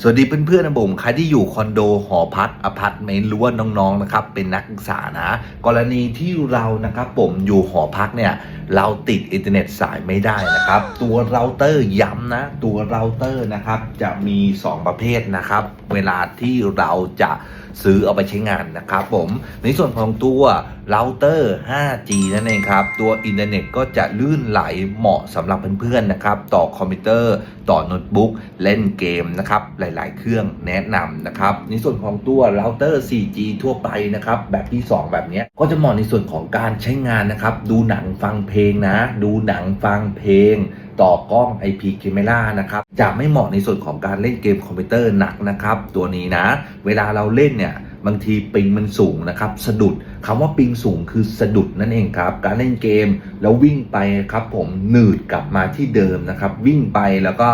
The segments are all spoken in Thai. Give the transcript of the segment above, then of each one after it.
สวัสดีเพื่อนๆนะผมใครที่อยู่คอนโดหอพักอพาร์ตเมนต์หรือว่าน้องๆนะครับเป็นนักศึกษานะกรณีที่เรานะครับผมอยู่หอพักเนี่ยเราติดอินเทอร์เน็ตสายไม่ได้นะครับ ตัวเราเตอร์ย้ำนะ ตัวเราเตอร์นะครับจะมี 2 ประเภทนะครับ เวลาที่เราจะ ซื้อเอาไปใช้งานนะครับผมในส่วนของตัวเราเตอร์ 5G นั่นเองครับ ตัวอินเทอร์เน็ตก็จะลื่นไหลเหมาะสำหรับเพื่อนๆนะครับ ต่อคอมพิวเตอร์ ต่อโน้ตบุ๊ก เล่นเกมนะครับ หลายๆ เครื่องแนะนำนะครับ ในส่วนของตัวเราเตอร์ 4G ทั่วไปนะครับ แบบที่ 2 แบบนี้ก็จะเหมาะในส่วนของการใช้งานนะครับ ดูหนังฟังเพลงนะ ดูหนังฟังเพลง ต่อกล้อง IP Camera นะครับ จะไม่เหมาะในส่วนของการเล่นเกมคอมพิวเตอร์หนักนะครับ ตัวนี้นะ เวลาเราเล่นเนี่ยบางทีปิงมันสูงนะครับ สะดุดคำว่าปิงสูงคือสะดุดนั่นเองครับ การเล่นเกมแล้ววิ่งไปครับ ผมหนืดกลับมาที่เดิมนะครับ วิ่งไปแล้วก็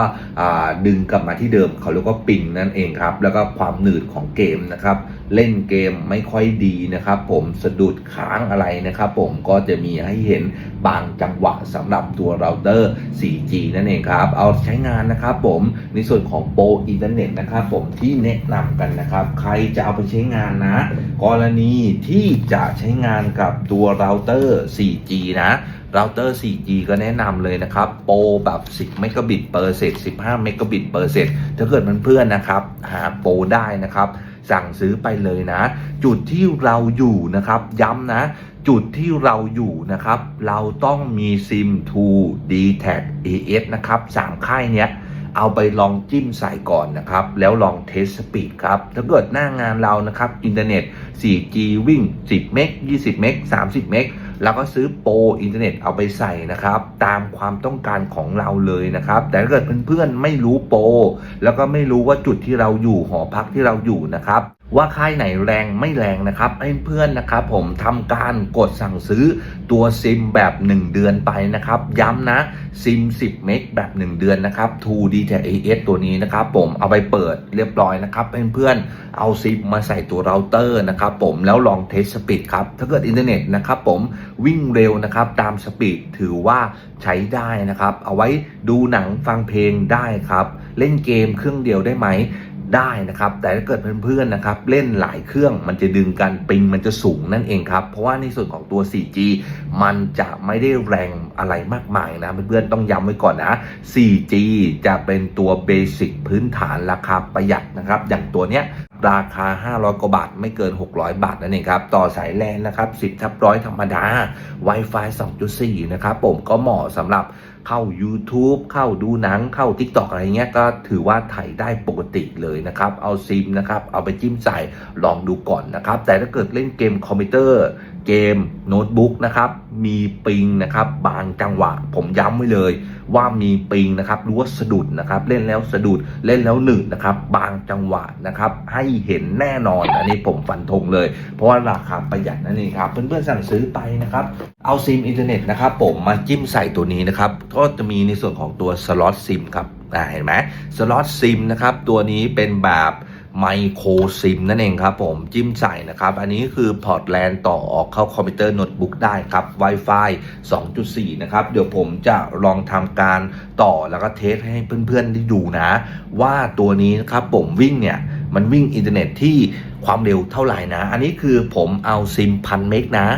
ดึงกลับมาที่เดิมเขาเรียกว่าปิงนั่นเองครับ แล้วก็ความหนืดของเกมนะครับ เล่นเกมไม่ค่อยดีนะครับ ผมสะดุดค้างอะไรนะครับ ผมก็จะมีให้เห็นบางจังหวะสำหรับตัวเราเตอร์ 4G นั่นเองครับ เอาใช้งานนะครับผมในส่วนของโปรอินเทอร์เน็ตนะครับผมที่แนะนำกันนะครับ ใครจะเอาไปใช้งานนะ กรณีที่จะใช้งานกับตัวเราเตอร์ 4G นะเราเตอร์ 4G ก็แนะนำเลยนะครับ โปรแบบ 10 เมกะบิตเปอร์เซก15 เมกะบิตเปอร์เซกถ้าเกิดเพื่อนๆนะครับ หาโปรได้นะครับ สั่งซื้อไปเลยนะ จุดที่เราอยู่นะครับ ย้ำนะ จุดที่เราอยู่นะครับ เราต้องมีซิม 2 d t a c AS นะครับ3ค่ายเนี้ยเอาไปลองจิ้มใส่ก่อนนะครับ แล้วลองเทสสปีดครับ ถ้าเกิดหน้างานเรานะครับ อินเทอร์เน็ต 4G วิ่ง 10 เมก 20 เมก 30 เมก แล้วก็ซื้อโปรอินเทอร์เน็ตเอาไปใส่นะครับ ตามความต้องการของเราเลยนะครับ แต่ถ้าเกิดเพื่อนๆไม่รู้โปรแล้วก็ไม่รู้ว่าจุดที่เราอยู่หอพักที่เราอยู่นะครับ ว่าค่ายไหนแรงไม่แรงนะครับให้เพื่อนนะครับผมทำการกดสั่งซื้อตัวซิมแบบ 1 เดือนไปนะครับ ย้ำนะซิม 10 เมกแบบ 1 เดือนนะครับ 2D t AS ตัวนี้นะครับ ผมเอาไปเปิดเรียบร้อยนะครับให้เพื่อนๆเอาซิมมาใส่ตัวเราเตอร์นะครับผมแล้วลองเทสสปีดครับ ถ้าเกิดอินเทอร์เน็ตนะครับผมวิ่งเร็วนะครับตามสปีดถือว่าใช้ได้นะครับ เอาไว้ดูหนังฟังเพลงได้ครับ เล่นเกมเครื่องเดียวได้ไหม ได้นะครับ แต่ถ้าเกิดเพื่อนๆนะครับเล่นหลายเครื่องมันจะดึงกันปิงมันจะสูงนั่นเองครับ เพราะว่าในส่วนของตัว 4G มันจะไม่ได้แรงอะไรมากมายนะเพื่อนๆต้องย้ำไว้ก่อนนะ 4G จะเป็นตัวเบสิกพื้นฐานราคาประหยัดนะครับ อย่างตัวเนี้ย ราคา 500 กว่าบาท ไม่เกิน 600 บาทนั่นเองครับ ต่อสายแลนนะครับ 10ทับร้อยธรรมดา Wi-Fi 2.4 นะครับผมก็เหมาะสำหรับเข้า YouTube เข้าดูหนังเข้า TikTok อะไรเงี้ยก็ถือว่าถ่ายได้ปกติเลยนะครับ เอาซิมนะครับ เอาไปจิ้มใส่ลองดูก่อนนะครับ แต่ถ้าเกิดเล่นเกมคอมพิวเตอร์ เกมโน้ตบุ๊กนะครับมีปิงนะครับบางจังหวะ ผมย้ำไว้เลย ว่ามีปิงนะครับรู้ว่าสะดุดนะครับเล่นแล้วสะดุดเล่นแล้วหนึ่งนะครับบางจังหวะนะครับให้เห็นแน่นอนอันนี้ผมฟันธงเลย เพราะว่าราคาประหยัดนั่นเองครับเพื่อนๆสั่งซื้อไปนะครับเอาซิมอินเทอร์เน็ตนะครับผมมาจิ้มใส่ตัวนี้นะครับก็จะมีในส่วนของตัวสล็อตซิมครับเห็นไหมสล็อตซิมนะครับตัวนี้เป็นแบบ ไมโครซิมนั่นเองครับผมจิ้มใส่นะครับ อันนี้คือพอร์ตแลนต่อออกเข้าคอมพิวเตอร์โน้ตบุ๊กได้ครับ Wi-Fi 2.4 นะครับ เดี๋ยวผมจะลองทำการต่อแล้วก็เทสให้เพื่อนๆได้ดูนะ ว่าตัวนี้นะครับผมวิ่งเนี่ย มันวิ่งอินเทอร์เน็ตที่ความเร็วเท่าไหร่นะ อันนี้คือผมเอาซิมพันเมกนะ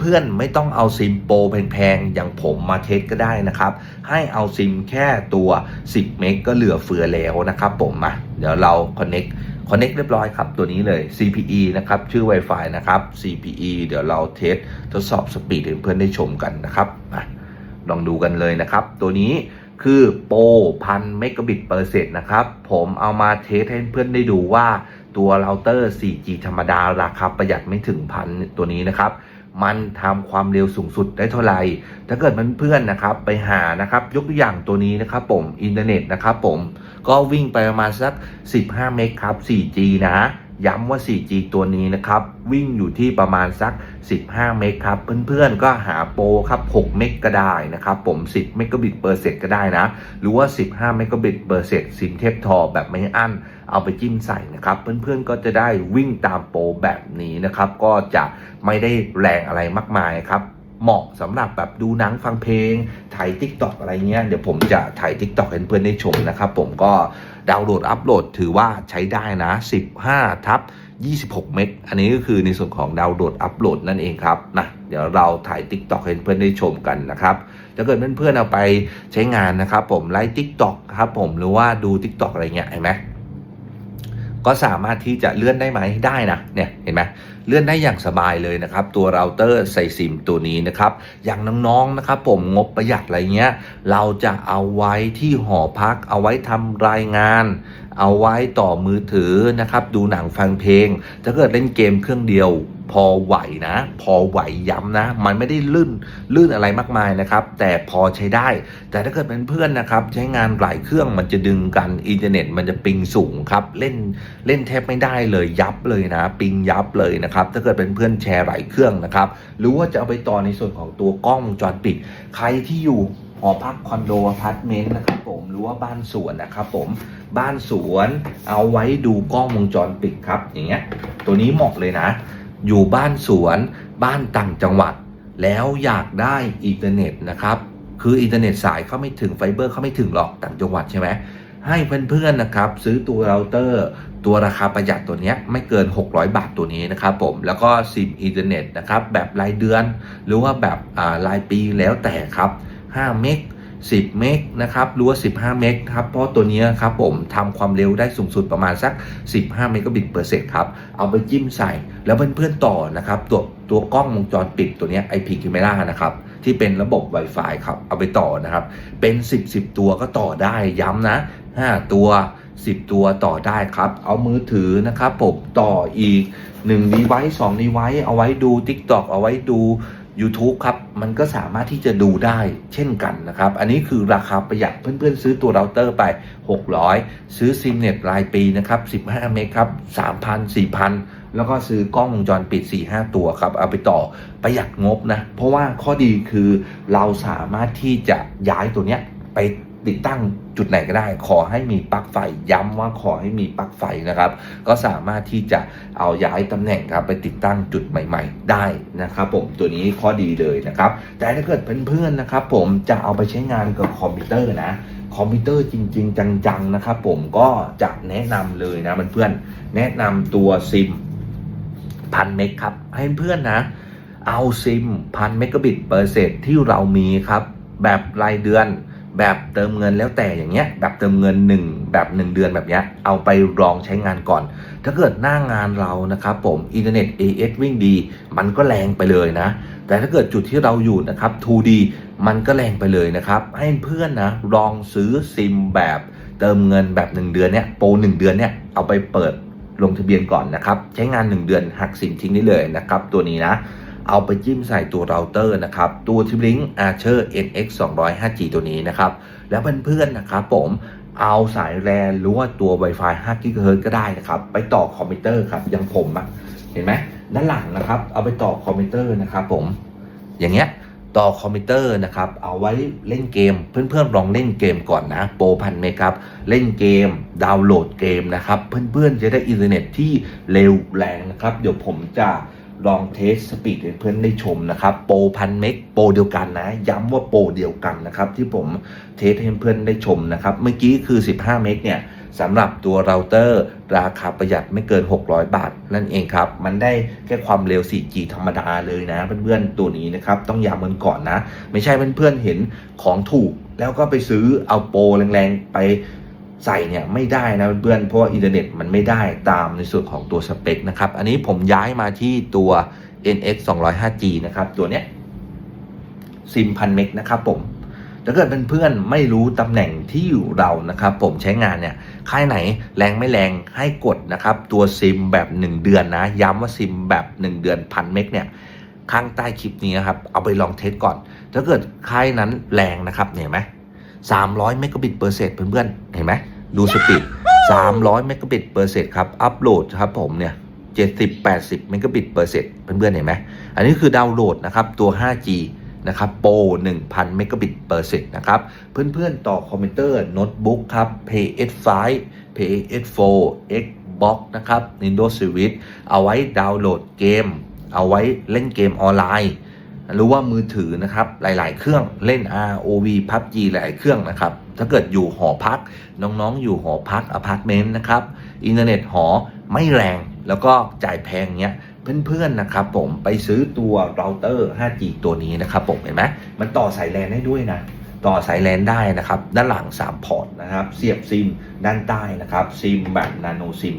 เพื่อนๆ ไม่ต้องเอาซิมโปรแพงๆ อย่างผมมาเทสก็ได้นะครับ ให้เอาซิมแค่ตัว 10 เมกก็เหลือเฟือแล้วนะครับผมมาเดี๋ยวเรา connect connect เรียบร้อยครับ ตัวนี้เลย CPE นะครับ ชื่อ Wi-Fi นะครับ CPE เดี๋ยวเราเทสทดสอบสปีดให้เพื่อนได้ชมกันนะครับมาลองดูกันเลยนะครับ ตัวนี้คือโปรพันเมกะบิตเปอร์เซกนะครับ ผมเอามาเทสให้เพื่อนได้ดูว่าตัวเราเตอร์ 4G ธรรมดาราคาประหยัดไม่ถึงพันตัวนี้นะครับ มันทำความเร็วสูงสุดได้เท่าไหร่ ถ้าเกิดมันเพื่อนนะครับไปหานะครับ ยกตัวอย่างตัวนี้นะครับผมอินเทอร์เน็ตนะครับผมก็วิ่งไปประมาณสัก 15 เมกครับ 4G นะ ย้ำว่า 4G ตัวนี้นะครับ วิ่งอยู่ที่ประมาณสัก 15 เมกครับ เพื่อนๆ ก็หาโปรครับ 6 เมกก็ได้นะครับ ผม 10 เมกะบิตเปอร์เซกก็ได้นะ หรือว่า 15 เมกะบิตเปอร์เซกซิมเทปทอแบบไม่อั้น เอาไปจิ้มใส่นะครับ เพื่อนๆ ก็จะได้วิ่งตามโปรแบบนี้นะครับ ก็จะไม่ได้แรงอะไรมากมายครับ เหมาะสำหรับแบบดูหนังฟังเพลง ถ่ายทิกตอกอะไรเงี้ย เดี๋ยวผมจะถ่ายทิกตอกให้เพื่อนได้ชมนะครับ ผมก็ดาวน์โหลดอัปโหลดถือว่าใช้ได้นะ 15 ทับ 26 เมก อันนี้ก็คือในส่วนของดาวน์โหลดอัปโหลดนั่นเองครับนะเดี๋ยวเราถ่าย Tik t o อกให้เพื่อนได้ชมกันนะครับถ้าเกิดเพื่อนๆเอาไปใช้งานนะครับ ผมไลฟ์ Tik t o อกครับผมหรือว่าดู Tik t o อกอะไรเงี้ยเห็นไหม ก็สามารถที่จะเลื่อนได้ไหมได้นะเนี่ยเห็นไหมเลื่อนได้อย่างสบายเลยนะครับ ตัวเราเตอร์ใส่ซิมตัวนี้นะครับ อย่างน้องๆนะครับผมงบประหยัดอะไรเงี้ยเราจะเอาไว้ที่หอพัก เอาไว้ทำรายงาน เอาไว้ต่อมือถือนะครับ ดูหนังฟังเพลงถ้าเกิดเล่นเกมเครื่องเดียว พอไหวนะ พอไหวย้ำนะ มันไม่ได้ลื่นลื่นอะไรมากมายนะครับ แต่พอใช้ได้ แต่ถ้าเกิดเป็นเพื่อนนะครับ ใช้งานหลายเครื่องมันจะดึงกันอินเทอร์เน็ตมันจะปิงสูงครับ เล่นเล่นแทบไม่ได้เลยยับเลยนะ ปิงยับเลยนะครับ ถ้าเกิดเป็นเพื่อนแชร์หลายเครื่องนะครับหรือว่าจะเอาไปต่อในส่วนของตัวกล้องวงจรปิด ใครที่อยู่หอพักคอนโดอพาร์ตเมนต์นะครับผมหรือว่าบ้านสวนนะครับผมบ้านสวนเอาไว้ดูกล้องวงจรปิดครับอย่างเงี้ยตัวนี้เหมาะเลยนะ อยู่บ้านสวน บ้านต่างจังหวัด แล้วอยากได้อินเทอร์เน็ตนะครับ คืออินเทอร์เน็ตสายเข้าไม่ถึงไฟเบอร์เข้าไม่ถึงหรอกต่างจังหวัดใช่ไหมให้เพื่อนๆนะครับ ซื้อตัวเราเตอร์ ตัวราคาประหยัดตัวนี้ไม่เกิน 600 บาทตัวนี้นะครับผมแล้วก็ซิมอินเทอร์เน็ตนะครับ แบบรายเดือน หรือว่าแบบรายปีแล้วแต่ครับ5เมก 10 เมกนะครับหรือว่า 15 เมกครับเพราะตัวนี้ครับผมทำความเร็วได้สูงสุดประมาณสัก 15 เมกะบิตเปอร์เซกครับ เอาไปจิ้มใส่ แล้วเพื่อนๆต่อนะครับตัวตัวกล้องวงจรปิดตัวเนี้ย IP Camera นะครับที่เป็นระบบ Wi-Fi ครับ เอาไปต่อนะครับ เป็น 10 10 ตัวก็ต่อได้ย้ำนะ 5 ตัว 10 ตัวต่อได้ครับ เอามือถือนะครับผมต่ออีก1ดีไวซ์2ดีไวซ์เอาไว้ดู TikTok เอาไว้ดู YouTube ครับ มันก็สามารถที่จะดูได้เช่นกันนะครับ อันนี้คือราคาประหยัดเพื่อนๆ ซื้อตัวเราเตอร์ไป 600 ซื้อซิมเน็ตรายปีนะครับ 15 เมกครับ 3,000 4,000 แล้วก็ซื้อกล้องวงจรปิด 4-5 ตัวครับ เอาไปต่อประหยัดงบนะ เพราะว่าข้อดีคือเราสามารถที่จะย้ายตัวเนี้ยไป ติดตั้งจุดไหนก็ได้ ขอให้มีปลั๊กไฟย้ำว่าขอให้มีปลั๊กไฟนะครับ ก็สามารถที่จะเอาย้ายตำแหน่งครับไปติดตั้งจุดใหม่ ๆ ได้นะครับ ผมตัวนี้ข้อดีเลยนะครับ แต่ถ้าเกิดเพื่อนๆนะครับ ผมจะเอาไปใช้งานกับคอมพิวเตอร์นะคอมพิวเตอร์จริง ๆ จังๆนะครับ ผมก็จะแนะนำเลยนะเพื่อนๆแนะนำตัวซิมพันเมกครับ ให้เพื่อนนะ เอาซิมพันเมกะบิตเปอร์เซนที่เรามีครับ แบบรายเดือน แบบเติมเงินแล้วแต่อย่างเงี้ยแบบเติมเงิน 1 แบบ 1 เดือนแบบเนี้ยเอาไปลองใช้งานก่อน ถ้าเกิดหน้างานเรานะครับผมอินเทอร์เน็ต AS วิ่งดี มันก็แรงไปเลยนะ แต่ถ้าเกิดจุดที่เราอยู่นะครับ 2D มันก็แรงไปเลยนะครับ ให้เพื่อนนะลองซื้อซิมแบบเติมเงินแบบ 1 เดือนเนี้ยโปร1เดือนเนี้ยเอาไปเปิดลงทะเบียนก่อนนะครับ ใช้งาน 1 เดือนหักซิมทิ้งได้เลยนะครับ ตัวนี้นะ เอาไปจิ้มใส่ตัวเราเตอร์นะครับ ตัวทิปลิง Archer NX 200 5G ตัวนี้นะครับ แล้วเพื่อนๆนะครับผมเอาสายแลนหรือว่าตัว Wi-Fi 5 GHz ก็ได้นะครับ ไปต่อคอมพิวเตอร์ครับอย่างผมอะเห็นไหมด้านหลังนะครับ เอาไปต่อคอมพิวเตอร์นะครับผมอย่างเงี้ยต่อคอมพิวเตอร์นะครับเอาไว้เล่นเกมเพื่อนๆลองเล่นเกมก่อนนะโปรพันเมครับ เล่นเกม ดาวน์โหลดเกมนะครับ เพื่อนๆจะได้อินเทอร์เน็ตที่เร็วแรงนะครับ เดี๋ยวผมจะ ลองเทสสปีดเพื่อนได้ชมนะครับ โปรพันเมกโปรเดียวกันนะ ย้ำว่าโปรเดียวกันนะครับ ที่ผมเทสให้เพื่อนได้ชมนะครับ เมื่อกี้คือ 15 เมกเนี่ยสำหรับตัวเราเตอร์ ราคาประหยัดไม่เกิน 600 บาท นั่นเองครับ มันได้แค่ความเร็ว 4G ธรรมดาเลยนะ เพื่อนๆตัวนี้นะครับ ต้องย้ำมันก่อนนะ ไม่ใช่เพื่อนๆเห็นของถูกแล้วก็ไปซื้อเอาโปรแรงๆไป ใส่เนี่ยไม่ได้นะเพื่อนเพราะอินเทอร์เน็ตมันไม่ได้ตามในส่วนของตัวสเปคนะครับ อันนี้ผมย้ายมาที่ตัว NX 205G นะครับ ตัวเนี้ยซิมพันเมกนะครับผมถ้าเกิดเป็นเพื่อนไม่รู้ตำแหน่งที่อยู่เรานะครับ ผมใช้งานเนี่ยค่ายไหนแรงไม่แรงให้กดนะครับ ตัวซิมแบบ 1 เดือนนะ ย้ำว่าซิมแบบ 1 เดือนพันเมกเนี่ยข้างใต้คลิปนี้นะครับ เอาไปลองเทสก่อน ถ้าเกิดค่ายนั้นแรงนะครับเห็นไหม 300เมกะบิตเปอร์เซนเพื่อนๆ เห็นไหมดูสปีด300เมกะบิตเปอร์เซนครับอัปโหลดครับผมเนี่ย70 80เมกะบิตเปอร์เซนเพื่อนๆ เห็นไหมอันนี้คือดาวน์โหลดนะครับตัว 5G นะครับโปร1,000เมกะบิตเปอร์เซนนะครับเพื่อนๆ ต่อคอมพิวเตอร์โน้ตบุ๊กครับ PS5 PS4 Xbox นะครับ Nintendo Switch เอาไว้ดาวน์โหลดเกม เอาไว้เล่นเกมออนไลน์ หรือว่ามือถือนะครับหลาย ๆ เครื่องเล่น ROV PUBG หลายเครื่องนะครับ ถ้าเกิดอยู่หอพักน้องๆ อยู่หอพักอพาร์ตเมนต์นะครับอินเทอร์เน็ตหอไม่แรงแล้วก็จ่ายแพงเนี้ยเพื่อนๆนะครับผมไปซื้อตัวเราเตอร์ 5G ตัวนี้นะครับผมเห็นไหมมันต่อสายแลนได้ด้วยนะ ต่อสายแลนได้นะครับ ด้านหลัง 3 พอร์ตนะครับ เสียบซิมด้านใต้นะครับ ซิมแบบนาโนซิม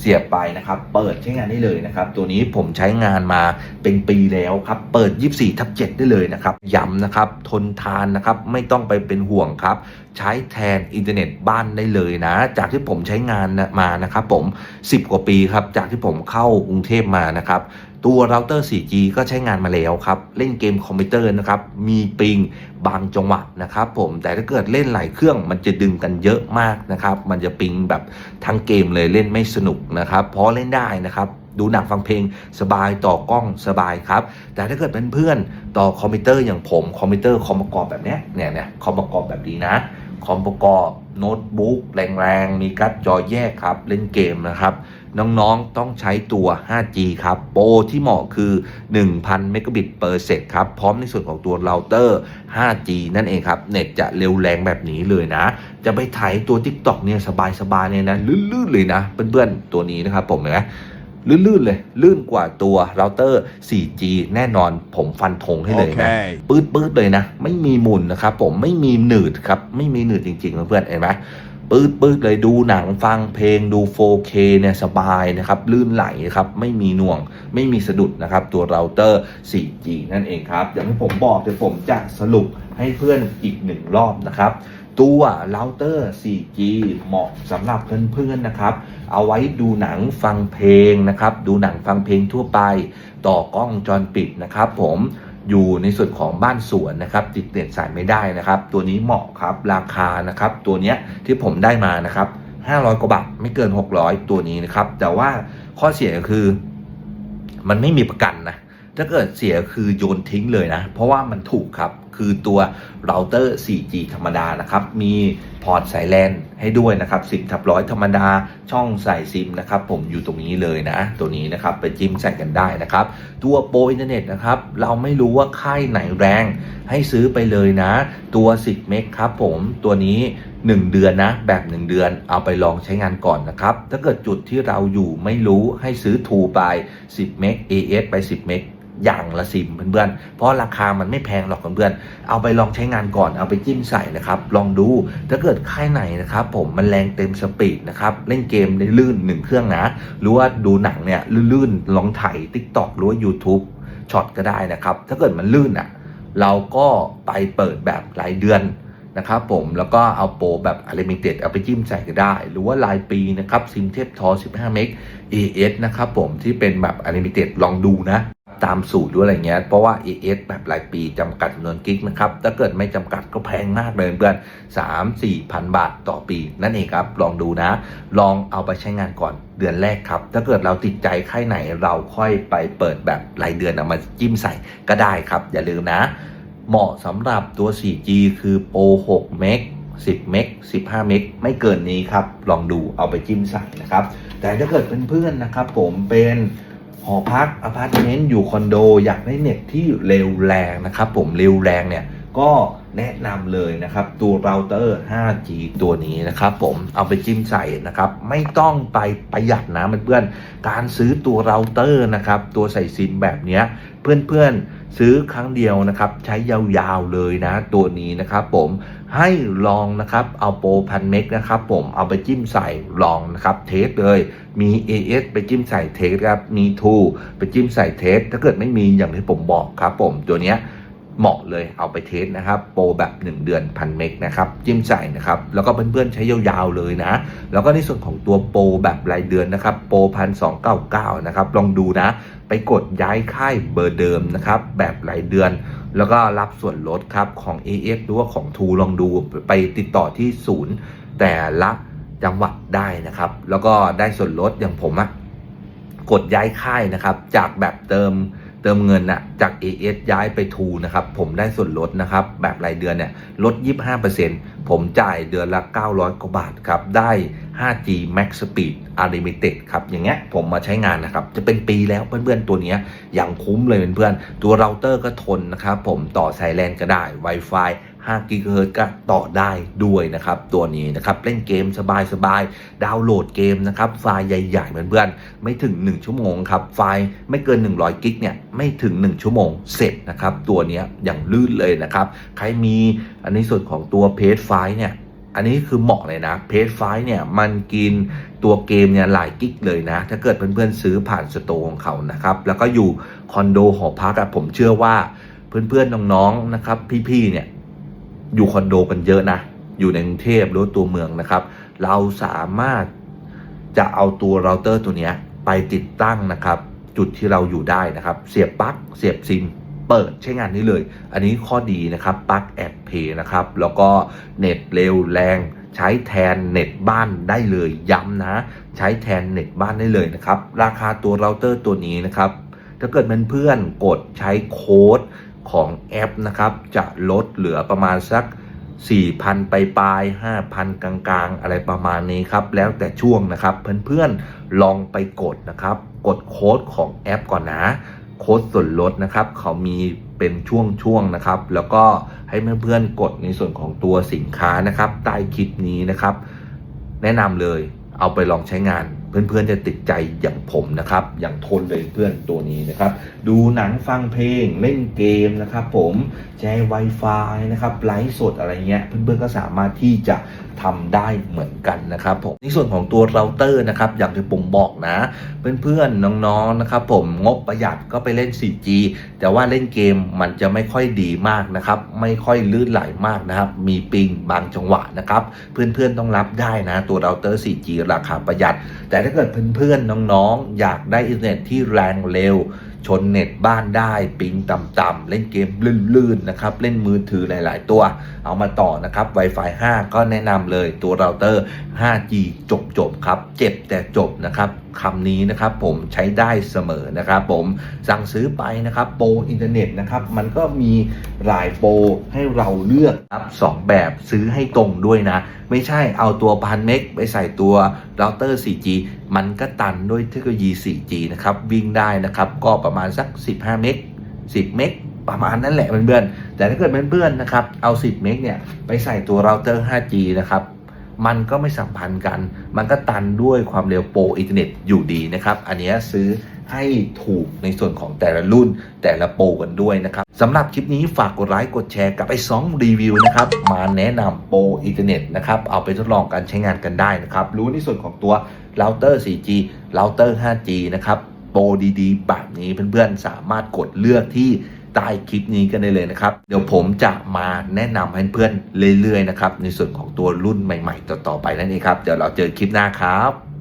เสียบไปนะครับ เปิดใช้งานได้เลยนะครับ ตัวนี้ผมใช้งานมาเป็นปีแล้วครับ เปิด 24 ทับ 7 ได้เลยนะครับ ย้ำนะครับ ทนทานนะครับ ไม่ต้องไปเป็นห่วงครับ ใช้แทนอินเทอร์เน็ตบ้านได้เลยนะ จากที่ผมใช้งานมานะครับผม 10 กว่าปีครับ จากที่ผมเข้ากรุงเทพมานะครับ ตัวเราเตอร์ 4G ก็ใช้งานมาแล้วครับ เล่นเกมคอมพิวเตอร์นะครับ มีปิงบางจังหวะนะครับผม แต่ถ้าเกิดเล่นหลายเครื่องมันจะดึงกันเยอะมากนะครับ มันจะปิงแบบทั้งเกมเลยเล่นไม่สนุกนะครับ เพราะเล่นได้นะครับดูหนังฟังเพลงสบายต่อกล้องสบายครับ แต่ถ้าเกิดเป็นเพื่อนต่อคอมพิวเตอร์อย่างผมคอมพิวเตอร์คอมประกอบแบบนี้เนี่ยเนี่ยคอมประกอบแบบนี้นะคอมประกอบโน้ตบุ๊กแรงๆ มีการ์ดจอแยกครับ เล่นเกมนะครับ น้องๆ ต้องใช้ตัว 5G ครับ โปรที่เหมาะคือ 1,000 เมกะบิตเปอร์เซกครับ พร้อมในส่วนของตัวเราเตอร์ 5G นั่นเองครับ เน็ตจะเร็วแรงแบบนี้เลยนะ จะไปถ่ายตัว TikTok เนี่ยสบายๆเนี่ยนะลื่นๆเลยนะ เพื่อนๆ ตัวนี้นะครับผมเห็นไหมลื่นๆเลย ลื่นกว่าตัวเราเตอร์ 4G แน่นอนผมฟันธงให้เลยนะ Okay. ปืดปืดๆเลยนะ ไม่มีหมุนนะครับผมไม่มีหนืดครับไม่มีหนืดจริงๆนะเพื่อนเห็นไหม ปืดปืดๆเลยดูหนังฟังเพลงดู 4K เนี่ยสบายนะครับ ลื่นไหลครับ ไม่มีหน่วงไม่มีสะดุดนะครับ ตัวเราเตอร์ 4G นั่นเองครับ อย่างที่ผมบอกเดี๋ยวผมจะสรุปให้เพื่อนอีกหนึ่งรอบนะครับตัวเราเตอร์ 4G เหมาะสำหรับเพื่อนๆนะครับ เอาไว้ดูหนังฟังเพลงนะครับ ดูหนังฟังเพลงทั่วไป ต่อกล้องจรปิดนะครับผม อยู่ในส่วนของบ้านสวนนะครับติดเน็ตสายไม่ได้นะครับ ตัวนี้เหมาะครับราคานะครับ ตัวเนี้ยที่ผมได้มานะครับ 500 กว่าบาทไม่เกิน 600 ตัวนี้นะครับ แต่ว่าข้อเสียคือ มันไม่มีประกันนะถ้าเกิดเสียคือโยนทิ้งเลยนะ เพราะว่ามันถูกครับ คือตัวเราเตอร์ 4G ธรรมดานะครับ มีพอร์ตสายแลนให้ด้วยนะครับ10ทับร้อยธรรมดาช่องใส่ซิมนะครับ ผมอยู่ตรงนี้เลยนะ ตัวนี้นะครับไปจิ้มใส่กันได้นะครับ ตัวโปรอินเทอร์เน็ตนะครับ เราไม่รู้ว่าค่ายไหนแรง ให้ซื้อไปเลยนะ ตัว 10 เมกครับผมตัวนี้ 1 เดือนนะ แบบ 1 เดือนเอาไปลองใช้งานก่อนนะครับ ถ้าเกิดจุดที่เราอยู่ไม่รู้ให้ซื้อทูไป 10 เมก AS ไป 10 เมก อย่างละซิมเพื่อนๆเพราะราคามันไม่แพงหรอกเพื่อนๆเอาไปลองใช้งานก่อนเอาไปจิ้มใส่นะครับ ลองดูถ้าเกิดค่ายไหนนะครับผมมันแรงเต็มสปีดนะครับเล่นเกมได้ลื่นหนึ่งเครื่องนะหรือว่าดูหนังเนี่ยลื่นๆลองถ่าย TikTok หรือว่า YouTube ช็อตก็ได้นะครับ ถ้าเกิดมันลื่นอะเราก็ไปเปิดแบบรายเดือนนะครับผมแล้วก็เอาโปรแบบ Unlimited เอาไปจิ้มใส่ก็ได้ หรือว่ารายปีนะครับซิมเทพทอ 15 เมก AS นะครับผมที่เป็นแบบ Unlimited ลองดูนะ ตามสูตรหรืออะไรเงี้ย เพราะว่า AS แบบรายปีจำกัดจำนวนกิกนะครับ ถ้าเกิดไม่จำกัดก็แพงมากเลยเพื่อน3 4พันบาทต่อปี นั่นเองครับ ลองดูนะ ลองเอาไปใช้งานก่อนเดือนแรกครับ ถ้าเกิดเราติดใจค่ายไหนเราค่อยไปเปิดแบบรายเดือนเอามาจิ้มใส่ก็ได้ครับ อย่าลืมนะ เหมาะสำหรับตัว 4G คือโปร6เมก10 เมก 15 เมก ไม่เกินนี้ครับ ลองดูเอาไปจิ้มใส่นะครับ แต่ถ้าเกิดเป็นเพื่อนนะครับ ผมเป็น หอพักอพาร์ตเมนต์อยู่คอนโด อยากได้เน็ตที่เร็วแรงนะครับ ผมเร็วแรงเนี่ยก็แนะนำเลยนะครับ ตัวเราเตอร์ 5G ตัวนี้นะครับผมเอาไปจิ้มใส่นะครับ ไม่ต้องไปประหยัดนะเพื่อนๆการซื้อตัวเราเตอร์นะครับ ตัวใส่ซิมแบบเนี้ยเพื่อนๆซื้อครั้งเดียวนะครับ ใช้ยาวๆเลยนะ ตัวนี้นะครับผม ให้ลองนะครับ เอาโปรพันเมกนะครับ ผมเอาไปจิ้มใส่ลองนะครับ เทสเลย มี AS ไปจิ้มใส่เทสครับ มี2ไปจิ้มใส่เทส ถ้าเกิดไม่มีอย่างที่ผมบอกครับผมตัวเนี้ยเหมาะเลยเอาไปเทสนะครับ โปรแบบ 1 เดือนพันเมกนะครับ จิ้มใส่นะครับ แล้วก็เพื่อนๆใช้ยาวๆเลยนะ แล้วก็ในส่วนของตัวโปรแบบรายเดือนนะครับ โปรพันสองเก้าเก้านะครับ ลองดูนะ ไปกดย้ายค่ายเบอร์เดิมนะครับ แบบรายเดือน แล้วก็รับส่วนลดครับของ AX หรือว่าของทูลองดูไปติดต่อที่ศูนย์แต่ละจังหวัดได้นะครับ แล้วก็ได้ส่วนลดอย่างผมอะกดย้ายค่ายนะครับ จากแบบเติม เติมเงินน่ะจาก AS ย้ายไปทูนะครับ ผมได้ส่วนลดนะครับ แบบรายเดือนเนี่ยลด 25%ผมจ่ายเดือนละ 900 กว่าบาทครับ ได้ 5G Max Speed Unlimited ครับ อย่างเงี้ยผมมาใช้งานนะครับ จะเป็นปีแล้วเพื่อนๆ ตัวเนี้ยอย่างคุ้มเลยเพื่อนๆ ตัวเราเตอร์ก็ทนนะครับ ผมต่อสายแลนก็ได้ Wi-Fi 5กิกะเฮิรตซ์ก็ต่อได้ด้วยนะครับ ตัวนี้นะครับ เล่นเกมสบายๆ ดาวน์โหลดเกมนะครับ ไฟล์ใหญ่ๆเพื่อนๆ ไม่ถึง 1 ชั่วโมงครับ ไฟล์ไม่เกิน 100 กิกเนี่ย ไม่ถึง 1 ชั่วโมงเสร็จนะครับ ตัวนี้อย่างลื่นเลยนะครับ ใครมีอันนี้ส่วนของตัวเพจไฟล์เนี่ยอันนี้คือเหมาะเลยนะเพจไฟล์เนี่ยมันกินตัวเกมเนี่ยหลายกิกเลยนะ ถ้าเกิดเพื่อนๆซื้อผ่านสโตร์ของเขานะครับ แล้วก็อยู่คอนโดหอพักอะผมเชื่อว่าเพื่อนๆน้องๆนะครับ พี่ๆเนี่ย อยู่คอนโดกันเยอะนะ อยู่ในกรุงเทพหรือตัวเมืองนะครับ เราสามารถจะเอาตัวเราเตอร์ตัวนี้ไปติดตั้งนะครับ จุดที่เราอยู่ได้นะครับ เสียบปลั๊กเสียบซิมเปิดใช้งานนี้เลย อันนี้ข้อดีนะครับปลั๊กแอดเพย์นะครับ แล้วก็เน็ตเร็วแรงใช้แทนเน็ตบ้านได้เลยย้ำนะ ใช้แทนเน็ตบ้านได้เลยนะครับ ราคาตัวเราเตอร์ตัวนี้นะครับ ถ้าเกิดเพื่อนๆกดใช้โค้ด ของแอปนะครับ จะลดเหลือประมาณสัก 4,000 ไปปลาย 5,000 กลาง ๆ อะไรประมาณนี้ครับ แล้วแต่ช่วงนะครับ เพื่อนๆลองไปกดนะครับ กดโค้ดของแอปก่อนนะ โค้ดส่วนลดนะครับ เขามีเป็นช่วงๆนะครับ แล้วก็ให้เพื่อนๆกดในส่วนของตัวสินค้านะครับ ใต้คลิปนี้นะครับ แนะนำเลยเอาไปลองใช้งาน เพื่อนๆจะติดใจอย่างผมนะครับ อย่างทนเลยเพื่อนตัวนี้นะครับ ดูหนังฟังเพลงเล่นเกมนะครับ ผมแชร์ Wi-Fi นะครับไลฟ์สดอะไรเงี้ยเพื่อนๆก็สามารถที่จะทำได้เหมือนกันนะครับผมในส่วนของตัวเราเตอร์นะครับอย่างที่ผมบอกนะ เพื่อนๆน้องๆนะครับผมงบประหยัดก็ไปเล่น 4G แต่ว่าเล่นเกมมันจะไม่ค่อยดีมากนะครับ ไม่ค่อยลื่นไหลมากนะครับ มีปิงบางจังหวะนะครับ เพื่อนๆต้องรับได้นะ ตัวเราเตอร์ 4G ราคาประหยัด แต่ถ้าเกิดเพื่อนๆน้องๆ อยากได้อินเทอร์เน็ตที่แรงเร็ว ชนเน็ตบ้านได้ ปิงต่ำๆ เล่นเกมลื่นๆนะครับ เล่นมือถือหลายๆ ตัว เอามาต่อนะครับ Wi-Fi 5 ก็แนะนำเลยตัวเราเตอร์ 5G จบๆ ครับ เจ็บแต่จบนะครับ คำนี้นะครับผมใช้ได้เสมอนะครับผมสั่งซื้อไปนะครับโปรอินเทอร์เน็ตนะครับมันก็มีหลายโปรให้เราเลือกครับสองแบบซื้อให้ตรงด้วยนะ ไม่ใช่เอาตัวพันเมกไปใส่ตัวเราเตอร์ 4G มันก็ตันด้วยเทคโนโลยี 4G นะครับวิ่งได้นะครับก็ประมาณสัก 15 เมก10 เมกประมาณนั้นแหละเพื่อนๆแต่ถ้าเกิดเพื่อนๆนะครับเอา 10 เมกเนี่ยไปใส่ตัวเราเตอร์ 5G นะครับ มันก็ไม่สัมพันธ์กัน มันก็ตันด้วยความเร็วโปรอินเทอร์เน็ตอยู่ดีนะครับ อันนี้ซื้อให้ถูกในส่วนของแต่ละรุ่นแต่ละโปรกันด้วยนะครับสำหรับคลิปนี้ฝากกดไลค์กดแชร์กับไอ้สองรีวิวนะครับ มาแนะนำโปรอินเทอร์เน็ตนะครับ เอาไปทดลองการใช้งานกันได้นะครับ รู้ในส่วนของตัวเราเตอร์ 4G เราเตอร์ 5G นะครับ โปรดีๆ แบบนี้เพื่อนๆ สามารถกดเลือกที่ ใต้คลิปนี้กันได้เลยนะครับ เดี๋ยวผมจะมาแนะนำให้เพื่อนเรื่อยๆนะครับในส่วนของตัวรุ่นใหม่ ๆ ต่อๆไปนั่นเองครับ เดี๋ยวเราเจอคลิปหน้าครับ